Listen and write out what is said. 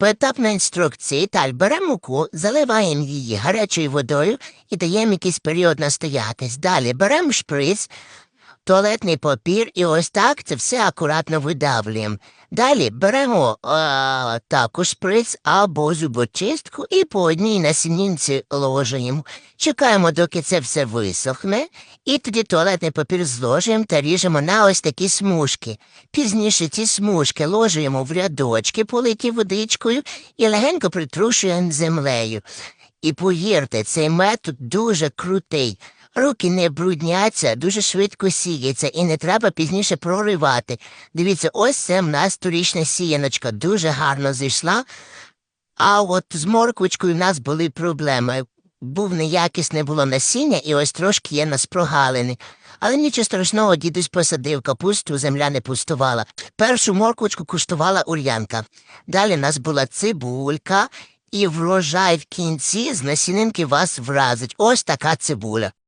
Поетапна інструкції Таль, беремо муку, заливаємо її гарячою водою і даємо якийсь період настоятись. Далі беремо шприц, туалетний папір і ось так це все акуратно видавлюємо. Далі беремо а, таку шприц або зубочистку і по одній насінінці ложимо. Чекаємо, доки це все висохне, і тоді туалетний папір зложуємо та ріжемо на ось такі смужки. Пізніше ці смужки ложуємо в рядочки, политі водичкою, і легенько притрушуємо землею. І повірте, цей метод дуже крутий. Руки не брудняться, дуже швидко сіється і не треба пізніше проривати. Дивіться, ось це в нас торічна сіяночка дуже гарно зійшла. А от з морквочкою в нас були проблеми. Був неякісне було насіння, і ось трошки є нас прогалини. Але нічого страшного, дідусь посадив капусту, земля не пустувала. Першу морквочку куштувала ур'янка. Далі нас була цибулька, і врожай в кінці з насінинки вас вразить. Ось така цибуля.